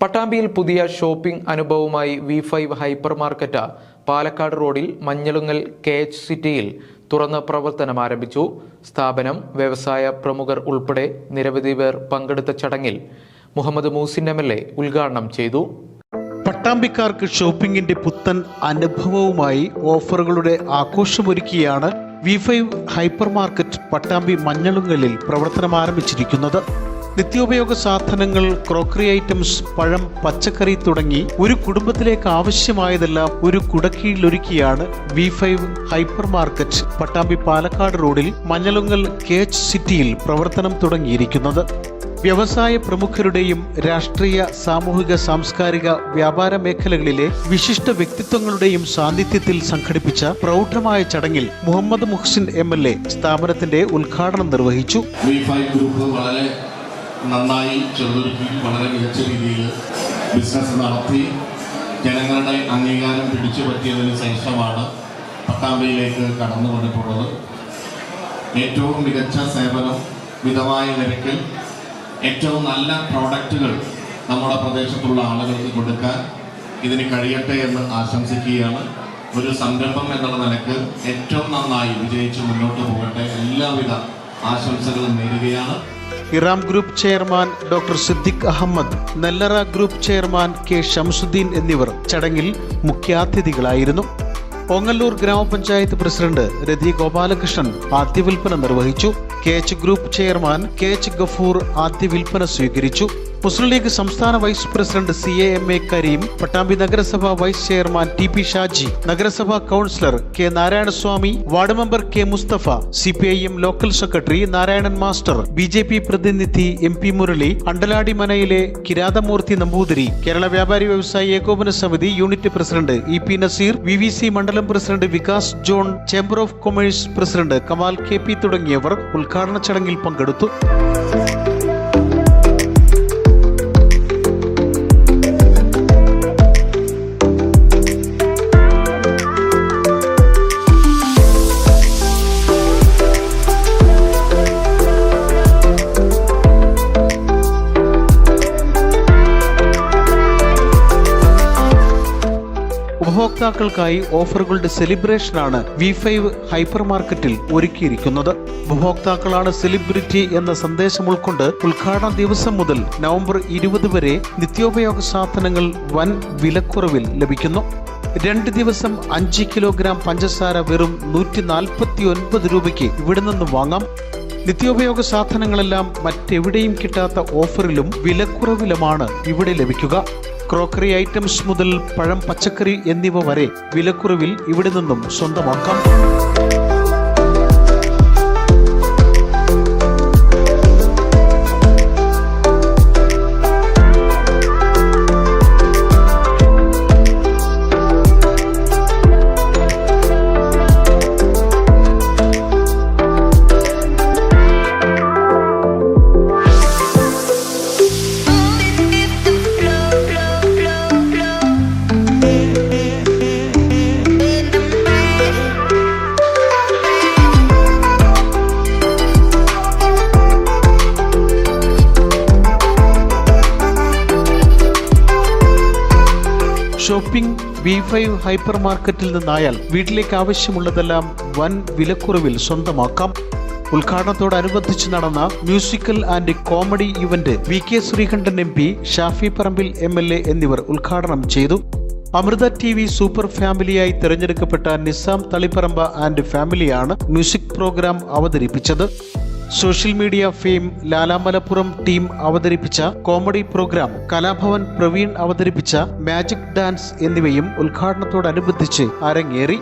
പട്ടാമ്പിയിൽ പുതിയ ഷോപ്പിംഗ് അനുഭവമായി V five hyper market Palakkad റോഡിൽ മഞ്ഞളുങ്ങൽ കെ എച്ച് സിറ്റിയിൽ തുറന്ന് പ്രവർത്തനം ആരംഭിച്ചു. സ്ഥാപനം വ്യവസായ പ്രമുഖർ ഉൾപ്പെടെ നിരവധി പേർ പങ്കെടുത്ത ചടങ്ങിൽ Muhammed Muhsin M L A ഉദ്ഘാടനം ചെയ്തു. പട്ടാമ്പിക്കാർക്ക് ഷോപ്പിംഗിന്റെ പുത്തൻ അനുഭവവുമായി ഓഫറുകളുടെ ആഘോഷമൊരുക്കിയാണ് V five hyper market Pattambi മഞ്ഞളുങ്ങലിൽ പ്രവർത്തനം ആരംഭിച്ചിരിക്കുന്നത്. നിത്യോപയോഗ സാധനങ്ങൾ ക്രോക്കറി ഐറ്റംസ് പഴം പച്ചക്കറി തുടങ്ങി ഒരു കുടുംബത്തിലേക്ക് ആവശ്യമായതെല്ലാം ഒരു കുടക്കീഴിലൊരുക്കിയാണ് V five hyper market. Pattambi Palakkad റോഡിൽ മഞ്ഞളുങ്ങൽ കെ എച്ച് സിറ്റിയിൽ പ്രവർത്തനം തുടങ്ങിയിരിക്കുന്നത്. വ്യവസായ പ്രമുഖരുടെയും രാഷ്ട്രീയ സാമൂഹിക സാംസ്കാരിക വ്യാപാര മേഖലകളിലെ വിശിഷ്ട വ്യക്തിത്വങ്ങളുടെയും സാന്നിധ്യത്തിൽ സംഘടിപ്പിച്ച പ്രൗഢമായ ചടങ്ങിൽ മുഹമ്മദ് മുഹ്സിൻ എം സ്ഥാപനത്തിന്റെ ഉദ്ഘാടനം നിർവഹിച്ചു. ഗ്രൂപ്പ് വളരെ നന്നായി ചെറുതുരുക്കി വളരെ മികച്ച രീതിയിൽ ബിസിനസ് നടത്തി. ജനങ്ങളുടെ അംഗീകാരം പിടിച്ചു പറ്റിയതിന് ശേഷമാണ് പട്ടാമ്പിയിലേക്ക് കടന്നു വന്നിട്ടുള്ളത് ഏറ്റവും മികച്ച സേവനം മിതമായ നിരക്കിൽ ഏറ്റവും നല്ല പ്രോഡക്റ്റുകൾ നമ്മുടെ പ്രദേശത്തുള്ള ആളുകൾക്ക് കൊടുക്കാൻ ഇതിന് കഴിയട്ടെ എന്ന് ആശംസിക്കുകയാണ്. ഒരു സംരംഭം എന്നുള്ള നിലയ്ക്ക് ഏറ്റവും നന്നായി വിജയിച്ച് മുന്നോട്ട് പോകട്ടെ. എല്ലാവിധ ആശംസകളും നേരുകയാണ്. Eram group chairman doctor Siddeek Ahmed Nellara group chairman K Shamsuddeen എന്നിവർ ചടങ്ങിൽ മുഖ്യാതിഥികളായിരുന്നു. പൊങ്ങല്ലൂർ ഗ്രാമപഞ്ചായത്ത് പ്രസിഡന്റ് രതി ഗോപാലകൃഷ്ണൻ ആദ്യവിൽപ്പന നിർവഹിച്ചു. K H group chairman K H Gafoor ആദ്യ സ്വീകരിച്ചു. മുസ്ലിം ലീഗ് സംസ്ഥാന vice president C A M A Kareem Pattambi നഗരസഭാ vice chairman T P Shaji നഗരസഭാ councillor K Narayanaswamy ward member K Musthafa C P I M local secretary Narayanan master B J P പ്രതിനിധി M P Murali Andaladi മനയിലെ Kirathamoorthy Namboothiri Kerala Vyapari Vyavasayi Ekopana Samithi unit president E P Nazeer V V C മണ്ഡലം president Vikas John chamber of commerce president Kamal K P തുടങ്ങിയവർ ഉദ്ഘാടന ചടങ്ങിൽ പങ്കെടുത്തു. ഉപഭോക്താക്കൾക്കായി ഓഫറുകളുടെ സെലിബ്രേഷനാണ് V five hyper മാർക്കറ്റിൽ ഒരുക്കിയിരിക്കുന്നത്. ഉപഭോക്താക്കളാണ് സെലിബ്രിറ്റി എന്ന സന്ദേശം ഉൾക്കൊണ്ട് ഉദ്ഘാടന ദിവസം മുതൽ നവംബർ ഇരുപത് വരെ നിത്യോപയോഗ സാധനങ്ങൾ വൻ വിലക്കുറവിൽ ലഭിക്കുന്നു. രണ്ട് ദിവസം അഞ്ച് കിലോഗ്രാം പഞ്ചസാര വെറും നൂറ്റി നാൽപ്പത്തി ഒൻപത് രൂപയ്ക്ക് ഇവിടെ നിന്ന് വാങ്ങാം. നിത്യോപയോഗ സാധനങ്ങളെല്ലാം മറ്റെവിടെയും കിട്ടാത്ത ഓഫറിലും വിലക്കുറവിലുമാണ് ഇവിടെ ലഭിക്കുക. ക്രോക്കറി ഐറ്റംസ് മുതൽ പഴം പച്ചക്കറി എന്നിവ വരെ വിലക്കുറവിൽ ഇവിടെ നിന്നും സ്വന്തമാക്കാം. ഷോപ്പിംഗ് വി ഫൈവ് ഹൈപ്പർ മാർക്കറ്റിൽ നിന്നായാൽ വീട്ടിലേക്ക് ആവശ്യമുള്ളതെല്ലാം വൻ വിലക്കുറവിൽ സ്വന്തമാക്കാം. ഉദ്ഘാടനത്തോടനുബന്ധിച്ച് നടന്ന musical and comedy event V K Sreekandan M P Shafi Parambil M L A എന്നിവർ ഉദ്ഘാടനം ചെയ്തു. അമൃത ടി വി സൂപ്പർ ഫാമിലിയായി തിരഞ്ഞെടുക്കപ്പെട്ട നിസാം തളിപ്പറമ്പ ആൻഡ് ഫാമിലിയാണ് മ്യൂസിക് പ്രോഗ്രാം അവതരിപ്പിച്ചത്. Social media fame Lala Malappuram team അവതരിപ്പിച്ച കോമഡി പ്രോഗ്രാം കലാഭവൻ പ്രവീൺ അവതരിപ്പിച്ച മാജിക് ഡാൻസ് എന്നിവയും ഉദ്ഘാടനത്തോടനുബന്ധിച്ച് അരങ്ങേറി.